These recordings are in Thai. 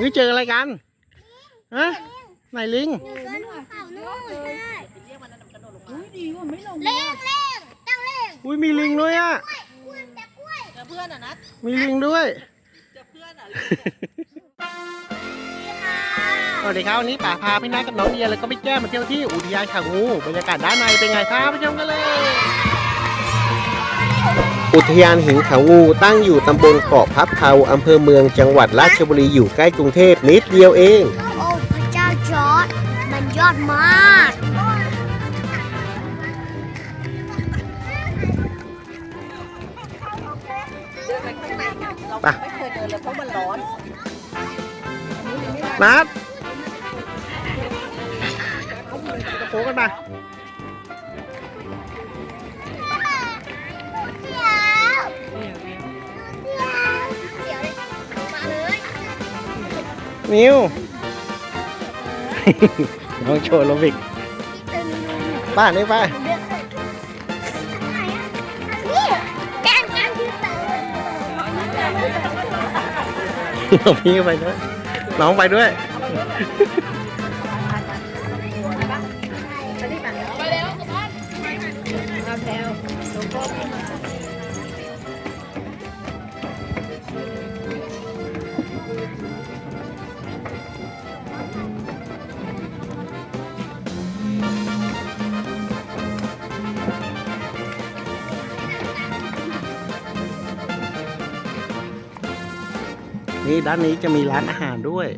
นี่เจออะไรกันฮะไหนลิงเล่งเล่งตั้งเล่งอุ้ยมีลิงด้วยอะกล้วยแต่กล้วยเจอเพื่อนอะนัดมีลิงด้วยเจอเพื่อนอะสวัสดีครับวันนี้ป๋าพาพี่นัทกับน้องเดียแล้วก็พี่แก้มมาเที่ยวที่อุทยานเขางูบรรยากาศด้านในเป็นไงครับไปชมกันเลย อุทยานหินเขางูตั้งอยู่ตำบลเกาะพับเพาอำเภอเมืองจังหวัดราชบุรีอยู่ใกล้กรุงเทพนิดเดียวเอง โอ้พระเจ้าจอร์ดมันยอดมากเดินไปข้างในเราไปไม่เคยเดินเลยเพราะมันร้อนนัดกระโปรงกันมา นิวน้องโชว์โรบิกพี่ตื่นนอนป้านี่ป้านี่แกล้งกันที่เต๋อพี่ไปด้วยน้องไปด้วย นี่ด้านนี้จะมีร้านอาหารด้วย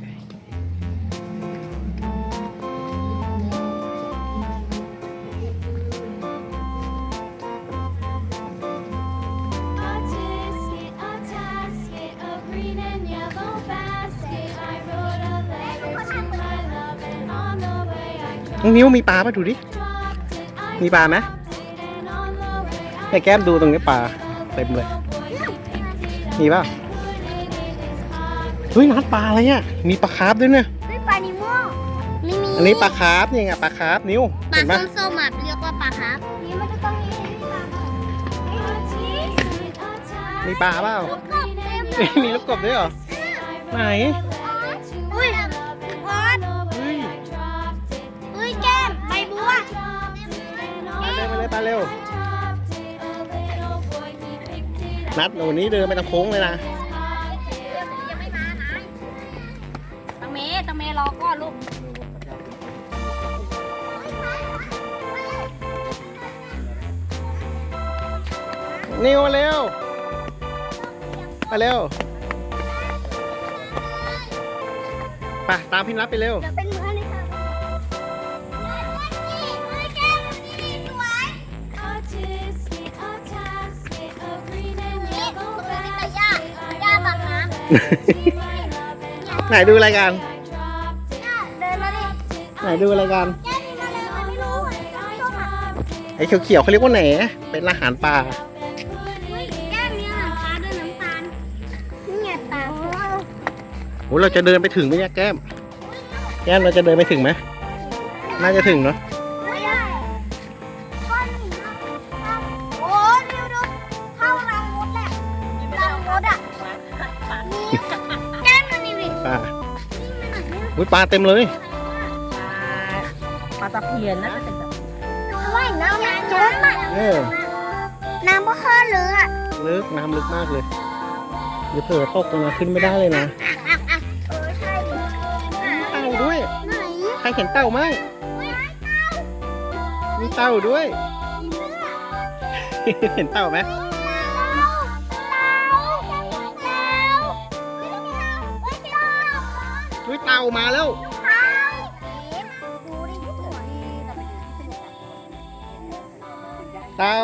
A tisket, a tasket, a green and yellow basket. I wrote a letter to my love, and on the way I น้องนิ้วมีปลาป่ะดูดิ dropped it. I มีปลาไหม dropped it, and on the way I ให้แก้มดูตรงนี้ปลาเต็มเลย boy he picked it up, มีป่ะ ฮ้ยนัดปลาอะไรเนี่ยมีปลาคาร์ฟด้วยเนี่ยไม่ปลานิโม่ไม่มีอันนี้ปลาคาร์ฟนี่ไงปลาคาร์ฟนิ้วปลาเห็นปะส้มๆอะเรียกว่าปลาครับนี่มันจะต้องมี A tisket, a tasket, มีปลาเปล่า ลูกกบเต็มเลเฮ้ยยมีลูกกบด้วยเหรอ ไหนอุ้ยพอดเฮ้ยอุ้ยแก้มใบบัวไปเร็วไปเลยไปเร็ว นัดหนูนี้เดินไปตรงโค้งเลยนะ รอก่อนลูกนิวมาเร็ว มาเร็วไปตามพี่นัดไปเร็ว เดี๋ยวเป็นมือเลยค่ะอุ้ยแก้มนี่สวยนี่ตัวนี้แต่ย่าย่าบังน้ไหนดูรายการ ไหนดูรายการแก้มนี่มาเร็วมาไม่รู้ส้มอะไอ้เขียวๆเขาเรียกว่าแหนเป็นอาหารปลาอุ้ยแก้มมีอาหารปลาด้วยน้ำตาลนี่ไงปลาโหเราจะเดินไปถึงไหมเนี่ยแก้ม แก้มเราจะเดินไปถึงไหมน่าจะถึงเนาะไม่ได้ก้อนหินอะโอ้ดิวดูเข้ารังมดแหละรังมดอะนี่แก้มมันนี่ดิปลานี่มันหน่อยไม่รู้อุ้ยปลาเต็มเลย ขียนนะจะเป็นแบบว่ายน้ำจมอะเออน้ำก็ค่อเลยอะลึกน้ำลึกมากเลยเดี๋ยวเผลอตกลงมาขึ้นไม่ได้เลยนะเต่าด้วยใครเห็นเต่ามั้งมีเต่าด้วย เห็นเต่าไหมเต่าเต่าเฮ้ยเต่าอุ้ยเต่ามาแล้ว เต่า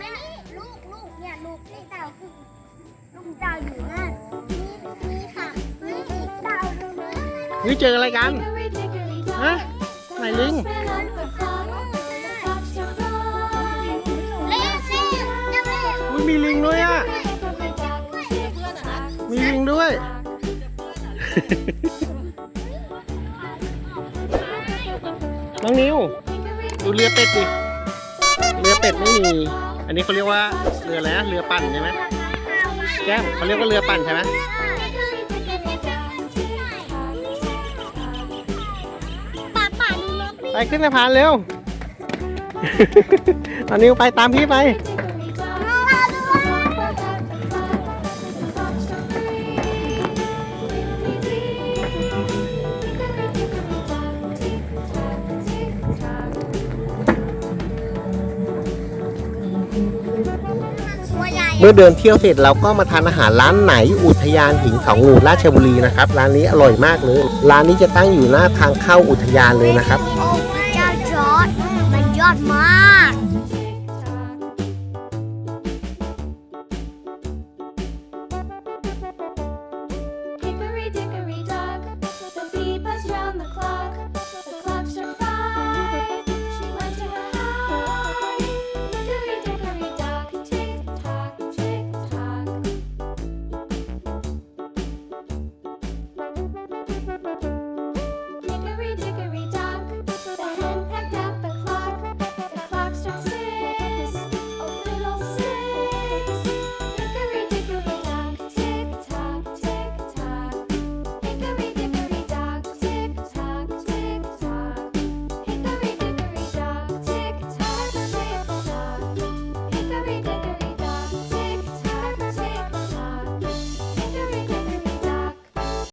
แม่นี่ลูกลูกเนี่ยลูกไอ้เต่าคือลูกเต่าอยู่นั่นนี่นี่ค่ะนี่อีกเต่าดูนะนี่เจออะไรกันฮะไหนลิงเล่นเล่นยังเล่นอุ้ยมีลิงด้วยอะเพื่อนอะนัดมีลิงด้วยน้องนิว ดูเรือเป็ดดิ เรือเป็ดไม่มี อันนี้เขาเรียกว่าเรืออะไรนะเรือปั่นใช่ไหมแก้มเขาเรียกว่าเรือปั่นใช่ไหมไปขึ้นสะพานเร็วอันนี้ไปตามพี่ไป เมื่อเดินเที่ยวเสร็จเราก็มาทานอาหารร้านไหนอุทยานหินเขางูราชบุรีนะครับ ร้านนี้อร่อยมากเลย ร้านนี้จะตั้งอยู่หน้าทางเข้าอุทยานเลยนะครับโอ้พระเจ้าจอร์ดมันยอดมาก